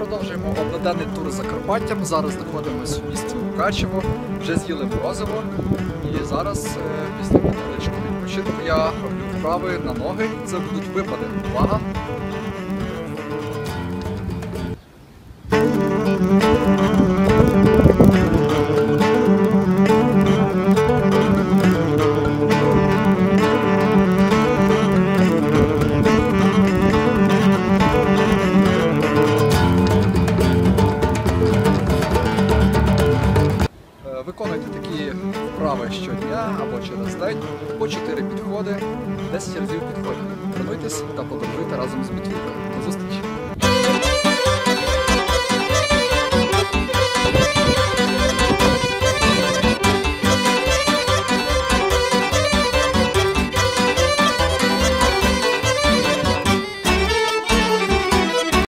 продовжуємо одноденний тур Закарпаттям. Зараз знаходимося в місті Мукачево, вже з'їли морозиво. І зараз е, після відпочинку я роблю вправи на ноги. Це будуть випади. Увага! Виконуйте такі вправи щодня або через день по 4 підходи, 10 разів підходів. Тренуйтесь та подорожуйте разом з Матвійкою. До зустрічі!